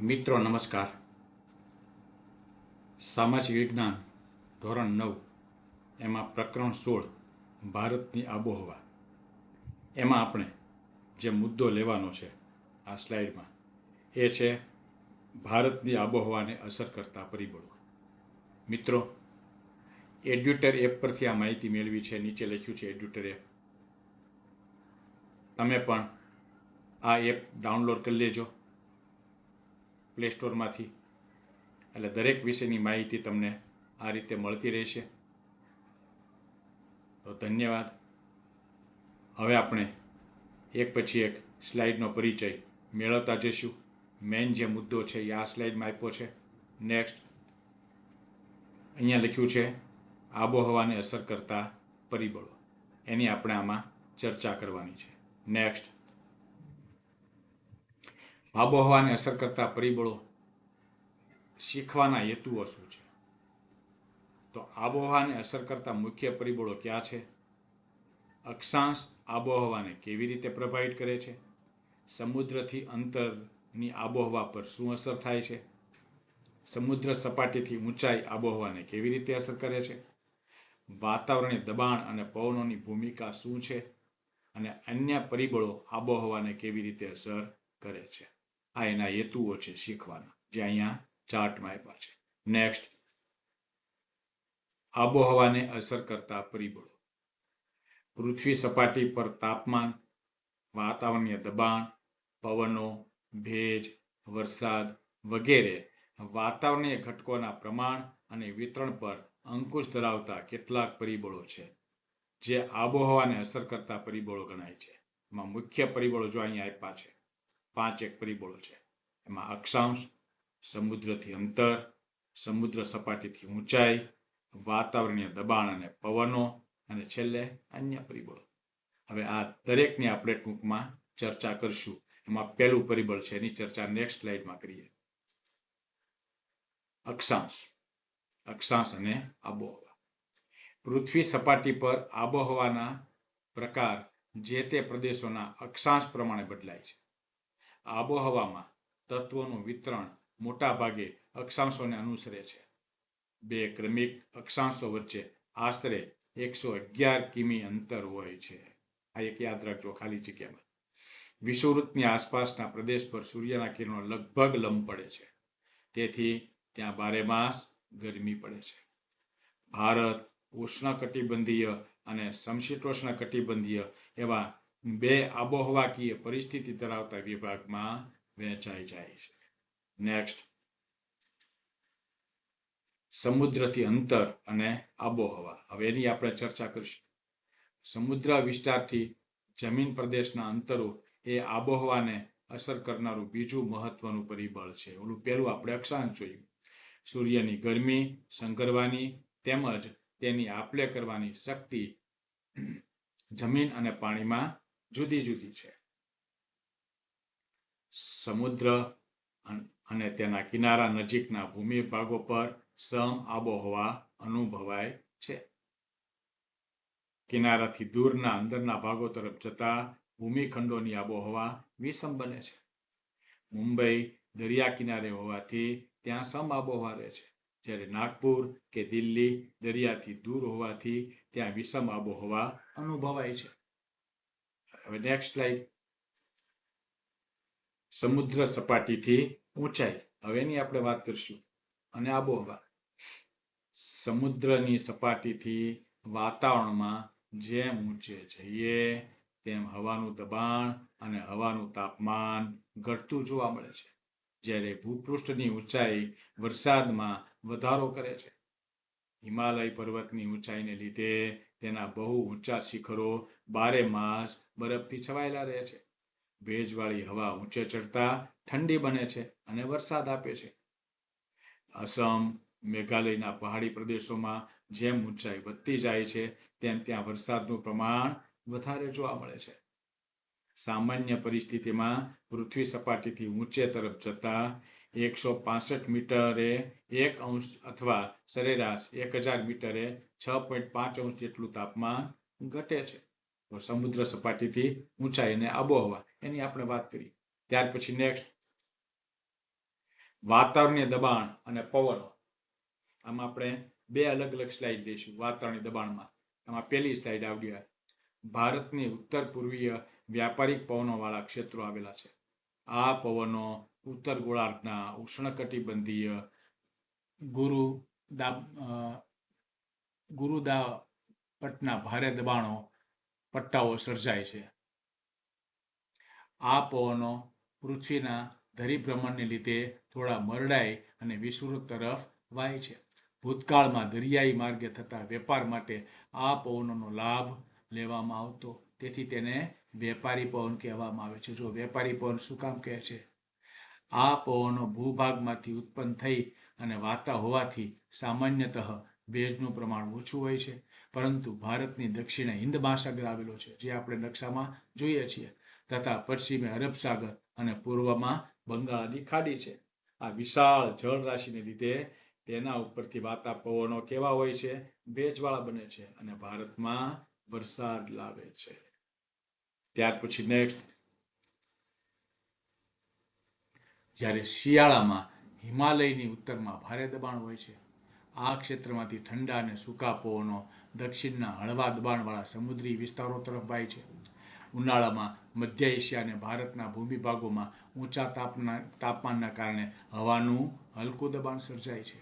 મિત્રો, નમસ્કાર. સામાજિક વિજ્ઞાન ધોરણ નવ, એમાં પ્રકરણ સોળ, ભારતની આબોહવા. એમાં આપણે જે મુદ્દો લેવાનો છે આ સ્લાઇડમાં, એ છે ભારતની આબોહવાને અસર કરતા પરિબળો. મિત્રો, એડ્યુટર એપ પરથી આ માહિતી મેળવી છે, નીચે લખ્યું છે એડ્યુટર એપ. તમે પણ આ એપ ડાઉનલોડ કરી લેજો. પ્લે સ્ટોરમાંથી. એટલે દરેક વિષયની માહિતી તમને આ રીતે મળતી રહેશે. તો ધન્યવાદ. હવે આપણે એક પછી એક સ્લાઇડનો પરિચય મેળવતા જઈશું. મેઇન જે મુદ્દો છે એ આ સ્લાઇડમાં આપ્યો છે. નેક્સ્ટ અહીંયા લખ્યું છે, આબોહવાને અસર કરતા પરિબળો. એની આપણે આમાં ચર્ચા કરવાની છે. નેક્સ્ટ આબોહવાને અસર કરતા પરિબળો શીખવાના હેતુઓ શું છે? તો આબોહવાને અસર કરતા મુખ્ય પરિબળો ક્યાં છે? અક્ષાંશ આબોહવાને કેવી રીતે પ્રભાવિત કરે છે? સમુદ્રથી અંતરની આબોહવા પર શું અસર થાય છે? સમુદ્ર સપાટીથી ઊંચાઈ આબોહવાને કેવી રીતે અસર કરે છે? વાતાવરણીય દબાણ અને પવનોની ભૂમિકા શું છે? અને અન્ય પરિબળો આબોહવાને કેવી રીતે અસર કરે છે? આ એના હેતુઓ છે શીખવાના. જે અહીંયા ચાર્ટમાં આપ્યા છે. નેક્સ્ટ આબોહવાને અસર કરતા પરિબળો. પૃથ્વી સપાટી પર તાપમાન, વાતાવરણીય દબાણ, પવનો, ભેજ, વરસાદ વગેરે વાતાવરણીય ઘટકોના પ્રમાણ અને વિતરણ પર અંકુશ ધરાવતા કેટલાક પરિબળો છે, જે આબોહવાને અસર કરતા પરિબળો ગણાય છે. એમાં મુખ્ય પરિબળો જો અહીંયા આપ્યા છે પાંચ એક પરિબળો છે. એમાં અક્ષાંશ, સમુદ્રથી અંતર, સમુદ્ર સપાટીથી ઊંચાઈ, વાતાવરણીય દબાણ અને પવનો, અને છેલ્લે અન્ય પરિબળો. હવે આ દરેકની આપણે ટૂંકમાં ચર્ચા કરશું. એમાં પહેલું પરિબળ છે એની ચર્ચા નેક્સ્ટ સ્લાઇડમાં કરીએ. અક્ષાંશ. અક્ષાંશ અને આબોહવા. પૃથ્વી સપાટી પર આબોહવાના પ્રકાર જે તે પ્રદેશોના અક્ષાંશ પ્રમાણે બદલાય છે. આબોહવામાં તત્વોનું વિતરણ મોટા ભાગે અક્ષાંશોને અનુસરે છે. બે ક્રમિક અક્ષાંશો વચ્ચે આશરે એકસો અગિયાર કિમી અંતર હોય છે. આ એક યાદ રાખજો ખાલી જગ્યામાં. વિષુવવૃત્તની આસપાસના પ્રદેશ પર સૂર્યના કિરણો લગભગ લંબ પડે છે. તેથી ત્યાં બારે માસ ગરમી પડે છે. ભારત ઉષ્ણકટિબંધીય અને સમશીતોષ્ણ કટિબંધીય એવા બે આબોહવાકીય પરિસ્થિતિ ધરાવતા વિભાગમાં વહેંચાઈ જાય છે. નેક્સ્ટ સમુદ્રથી અંતર અને આબોહવા. હવે એની આપણે ચર્ચા કરીશું. સમુદ્ર વિસ્તારથી જમીન પ્રદેશના અંતરો એ આબોહવાને અસર કરનારું બીજું મહત્વનું પરિબળ છે. ઓલું પહેલું આપણે અક્ષાંશ જોયું. સૂર્યની ગરમી સંઘરવાની તેમજ તેની આપલે કરવાની શક્તિ જમીન અને પાણીમાં જુદી જુદી છે. સમુદ્ર અને તેના કિનારા નજીકના ભૂમિ ભાગો પર સમ આબોહવા અનુભવાય છે. કિનારાથી દૂરના અંદરના ભાગો તરફ જતા ભૂમિખંડોની આબોહવા વિષમ બને છે. મુંબઈ દરિયા કિનારે હોવાથી ત્યાં સમ આબોહવા રહે છે. જ્યારે નાગપુર કે દિલ્હી દરિયાથી દૂર હોવાથી ત્યાં વિષમ આબોહવા અનુભવાય છે. હવે નેક્સ્ટ સ્લાઇડ સમુદ્ર સપાટીથી ઊંચાઈ. હવે એની આપણે વાત કરીશું. અને આબોહવા. સમુદ્રની સપાટીથી વાતાવરણમાં જેમ ઊંચે જઈએ, તેમ હવાનું દબાણ અને હવાનું તાપમાન ઘટતું જોવા મળે છે. જ્યારે ભૂપૃષ્ઠની ઊંચાઈ વરસાદમાં વધારો કરે છે. હિમાલય પર્વતની ઊંચાઈને લીધે તેના બહુ ઊંચા શિખરો બારે માસ બરફથી છવાયેલા રહે છે. ભેજવાળી હવા ઊંચે ચડતા ઠંડી બને છે અને વરસાદ આપે છે. અસમ મેઘાલયના પહાડી પ્રદેશોમાં જેમ ઊંચાઈ વધતી જાય છે, તેમ ત્યાં વરસાદનું પ્રમાણ વધારે જોવા મળે છે. સામાન્ય પરિસ્થિતિમાં પૃથ્વી સપાટીથી ઊંચે તરફ જતા એકસો પાસઠ મીટરે એક અંશ અથવા સરેરાશ એક હજાર મીટરે છ પોઈન્ટ પાંચ અંશ જેટલું તાપમાન ઘટે છે. તો સમુદ્ર સપાટીથી ઊંચાઈ અને આબોહવા, એની આપણે વાત કરી ત્યાર પછી નેક્સ્ટ વાતાવરણીય દબાણ અને પવનો. આમાં આપણે બે અલગ અલગ સ્લાઇડ લઈશું વાતાવરણીય દબાણમાં. આમાં પહેલી સ્લાઇડ આવડી ભારતની ઉત્તર પૂર્વીય વ્યાપારિક પવનોવાળા ક્ષેત્રો આવેલા છે. આ પવનો ઉત્તર ગોળાર્ધના ઉષ્ણકટિબંધીય ગુરુ દા ગુરુદા પટના ભારે દબાણો, પટ્ટાઓ સર્જાય છે. આ પવનો પૃથ્વીના ધરીભ્રમણને લીધે થોડા મરડાઈ અને વિસ્તૃત તરફ વાય છે. ભૂતકાળમાં દરિયાઈ માર્ગે થતા વેપાર માટે આ પવનોનો લાભ લેવામાં આવતો. તેથી તેને વેપારી પવન કહેવામાં આવે છે. જો વેપારી પવન શું કામ કહે છે? આ પવનો ભૂભાગમાંથી ઉત્પન્ન થઈ અને વાતા હોવાથી સામાન્યતઃ ભેજનું પ્રમાણ ઓછું હોય છે. પરંતુ ભારતની દક્ષિણે હિન્દ મહાસાગર આવેલો છે, જે આપણે નકશામાં જોઈએ છીએ, તથા પશ્ચિમે અરબ સાગર અને પૂર્વમાં બંગાળની ખાડી છે. આ વિશાળ જળ રાશિને લીધે તેના ઉપરથી વાતા પવનો કેવા હોય છે? ભેજવાળા બને છે અને ભારતમાં વરસાદ લાવે છે. ત્યાર પછી નેક્સ્ટ જ્યારે શિયાળામાં હિમાલયની ઉત્તરમાં ભારે દબાણ હોય છે. આ ક્ષેત્રમાંથી ઠંડા અને સૂકા પવનો દક્ષિણના હળવા દબાણવાળા સમુદ્રી વિસ્તારો તરફ વાય છે. ઉનાળામાં મધ્ય એશિયા અને ભારતના ભૂમિભાગોમાં ઊંચા તાપના, તાપમાનના કારણે હવાનું હલકું દબાણ સર્જાય છે.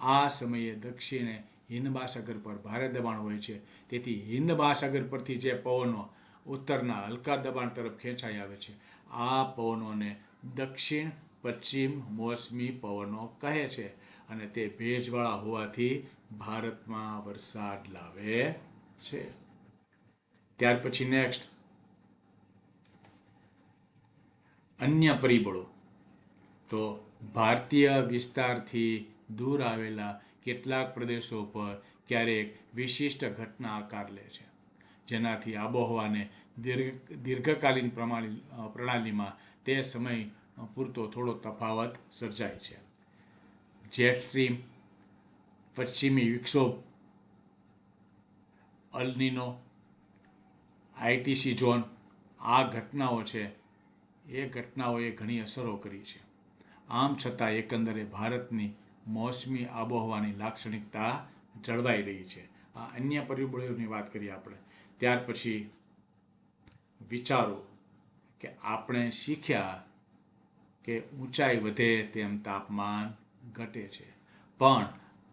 આ સમયે દક્ષિણે હિન્દ મહાસાગર પર ભારે દબાણ હોય છે. તેથી હિન્દ મહાસાગર પરથી જે પવનો ઉત્તરના હલકા દબાણ તરફ ખેંચાઈ આવે છે, આ પવનોને દક્ષિણ, પશ્ચિમ મોસમી પવનો કહે છે અને તે ભેજવાળા હોવાથી ભારતમાં વરસાદ લાવે છે. ત્યાર પછી નેક્સ્ટ અન્ય પરિબળો. તો ભારતીય વિસ્તારથી દૂર આવેલા કેટલાક પ્રદેશો પર ક્યારેક વિશિષ્ટ ઘટના આકાર લે છે. જેનાથી આબોહવાને દીર્ઘ, દીર્ઘકાલીન પ્રમાણી પ્રણાલીમાં તે સમય પૂરતો થોડો તફાવત સર્જાય છે. જેટ સ્ટ્રીમ પશ્ચિમી વિક્ષોભ અલનીનો આઈટીસી ઝોન આ ઘટનાઓ છે, એ ઘટનાઓએ ઘણી અસરો કરી છે. આમ છતાં એકંદરે ભારતની મોસમી આબોહવાની લાક્ષણિકતા જળવાઈ રહી છે. આ અન્ય પરિબળોની વાત કરીએ આપણે. ત્યાર પછી વિચારો. કે આપણે શીખ્યા કે ઊંચાઈ વધે તેમ તાપમાન ઘટે છે. પણ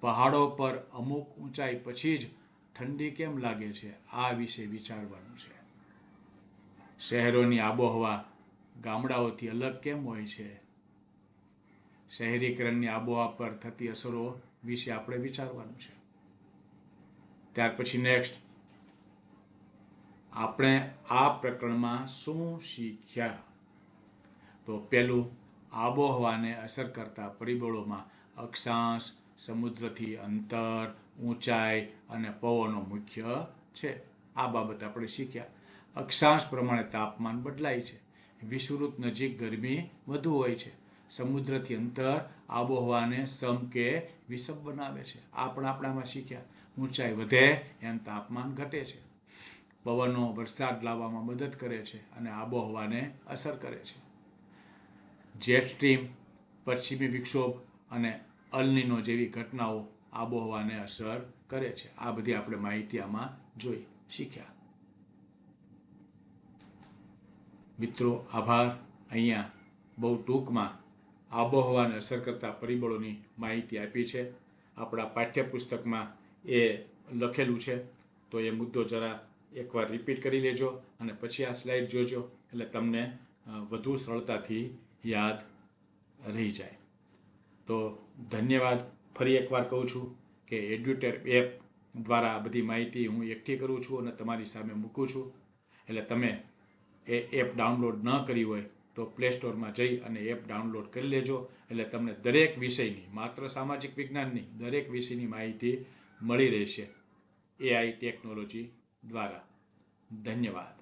પહાડો પર અમુક ઊંચાઈ પછી જ ઠંડી કેમ લાગે છે આ વિશે વિચારવાનું છે. શહેરોની આબોહવા ગામડાઓથી અલગ કેમ હોય છે? શહેરીકરણની આબોહવા પર થતી અસરો વિશે આપણે વિચારવાનું છે. ત્યાર પછી નેક્સ્ટ આપણે આ પ્રકરણમાં શું શીખ્યા? તો પહેલું આબોહવાને અસર કરતા પરિબળોમાં અક્ષાંશ, સમુદ્રથી અંતર, ઊંચાઈ અને પવનો મુખ્ય છે. આ બાબત આપણે શીખ્યા. અક્ષાંશ પ્રમાણે તાપમાન બદલાય છે. વિષુવવૃત્ત નજીક ગરમી વધુ હોય છે. સમુદ્રથી અંતર આબોહવાને સમ કે વિષમ બનાવે છે. આ પણ આપણામાં શીખ્યા. ઊંચાઈ વધે એમ તાપમાન ઘટે છે. પવનો, વરસાદ લાવવામાં મદદ કરે છે અને આબોહવાને અસર કરે છે. જેટ સ્ટ્રીમ, પશ્ચિમી વિક્ષોભ અને અલનીનો જેવી ઘટનાઓ આબોહવાને અસર કરે છે. આ બધી આપણે માહિતી આમાં જોઈ શીખ્યા. મિત્રો, આભાર. અહીંયા બહુ ટૂંકમાં આબોહવાને અસર કરતા પરિબળોની માહિતી આપી છે. આપણા પાઠ્યપુસ્તકમાં એ લખેલું છે. તો એ મુદ્દો જરા એકવાર રિપીટ કરી લેજો અને પછી આ સ્લાઇડ જોજો એટલે તમને વધુ સરળતાથી યાદ રહી જાય. તો ધન્યવાદ. ફરી એકવાર કહું છું કે એડ્યુટેર એપ દ્વારા આ બધી માહિતી હું એકઠી કરું છું અને તમારી સામે મૂકું છું. એટલે તમે એ એપ ડાઉનલોડ ન કરી હોય તો પ્લે સ્ટોરમાં જઈ અને એપ ડાઉનલોડ કરી લેજો. એટલે તમને દરેક વિષયની, માત્ર સામાજિક વિજ્ઞાનની, દરેક વિષયની માહિતી મળી રહેશે. એઆઈ ટેકનોલોજી દ્વારા ધન્યવાદ